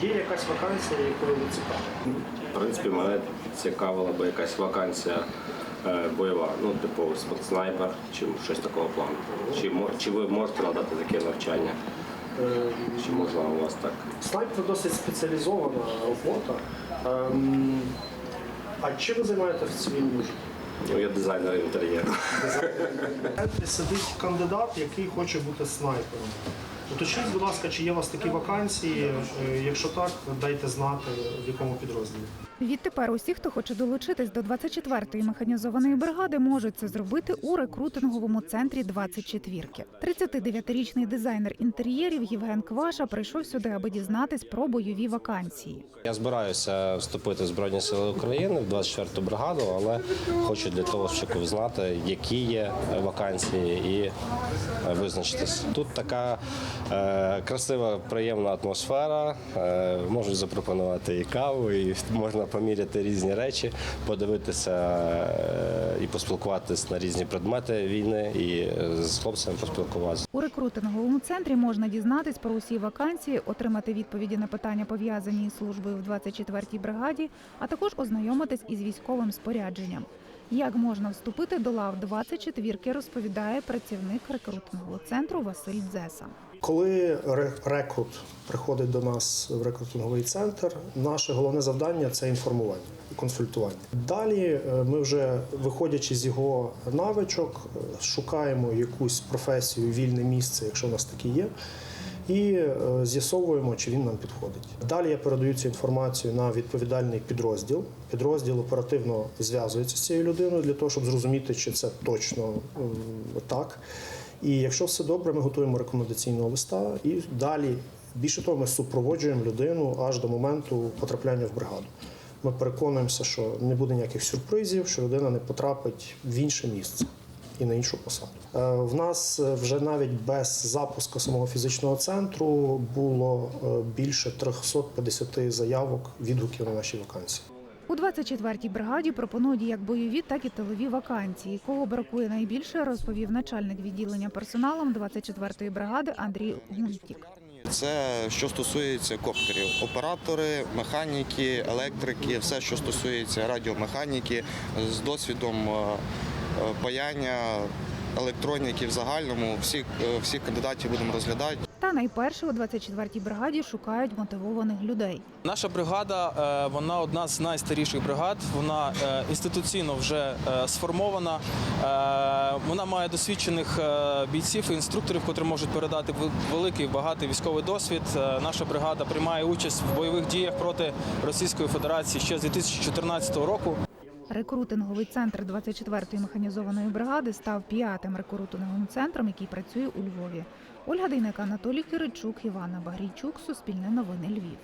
Чи є якась вакансія, якою ви цікаві? В принципі, мене цікавила би якась вакансія е, бойова, ну, типу снайпер чи щось такого плану. Чи, чи ви можете надати таке навчання? Чи можна у вас так? Снайпер досить спеціалізована робота. Ем, а чим ви займаєтесь в цивільному житті? Ну, я дизайнер інтер'єру. Центрі сидить кандидат, який хоче бути снайпером. Уточніть, будь ласка, чи є у вас такі вакансії? Е, Якщо так, дайте знати, в якому підрозділі. Відтепер усі, хто хоче долучитись до 24-ї механізованої бригади, можуть це зробити у рекрутинговому центрі 24-ки. 39-річний дизайнер інтер'єрів Євген Кваша прийшов сюди, аби дізнатись про бойові вакансії. Я збираюся вступити в Збройні Сили України в 24-ту бригаду, але хочу для того, щоб знати, які є вакансії і визначитись. Тут така е, красива, приємна атмосфера. Е, можуть запропонувати і каву, і можна поміряти різні речі, подивитися е, і поспілкуватися на різні предмети війни, і е, з хлопцями поспілкуватися. У рекрутинговому центрі можна дізнатись про усі вакансії, отримати відповіді на питання, пов'язані із службою в 24-й бригаді, а також ознайомитись із військовим спорядженням. Як можна вступити до лав 24-ки, розповідає працівник рекрутингового центру Василь Дзеса. Коли ре- рекрут приходить до нас в рекрутинговий центр, наше головне завдання це інформування і консультування. Далі е, ми вже виходячи з його навичок, е, шукаємо якусь професію, вільне місце, якщо у нас таке є. І е, з'ясовуємо, чи він нам підходить. Далі я передаю цю інформацію на відповідальний підрозділ. Підрозділ оперативно зв'язується з цією людиною для того, щоб зрозуміти, чи це точно так. І якщо все добре, ми готуємо рекомендаційного листа і далі. Більше того, ми супроводжуємо людину аж до моменту потрапляння в бригаду. Ми переконуємося, що не буде ніяких сюрпризів, що людина не потрапить в інше місце і на іншу посаду. Е, В нас е, вже навіть без запуску самого фізичного центру було е, більше 350 заявок, відгуків на наші вакансії. У 24-й бригаді пропонують як бойові, так і тилові вакансії. Кого бракує найбільше, розповів начальник відділення персоналом 24-ї бригади Андрій Гунтік. Це що стосується коптерів, оператори, механіки, електрики, все, що стосується радіомеханіки з досвідом паяння електроніки в загальному. Всіх, е, всіх кандидатів будемо розглядати. Та найперше у 24-й бригаді шукають мотивованих людей. Наша бригада е, вона одна з найстаріших бригад. Вона е, інституційно вже е, сформована. Е, Вона має досвідчених е, бійців і інструкторів, котрі можуть передати великий багатий військовий досвід. Е, Наша бригада приймає участь в бойових діях проти Російської Федерації ще з 2014 року. Рекрутинговий центр 24-ї механізованої бригади став п'ятим рекрутинговим центром, який працює у Львові. Ольга Дейнека, Анатолій Киричук, Івана Багрійчук, Суспільне новини Львів.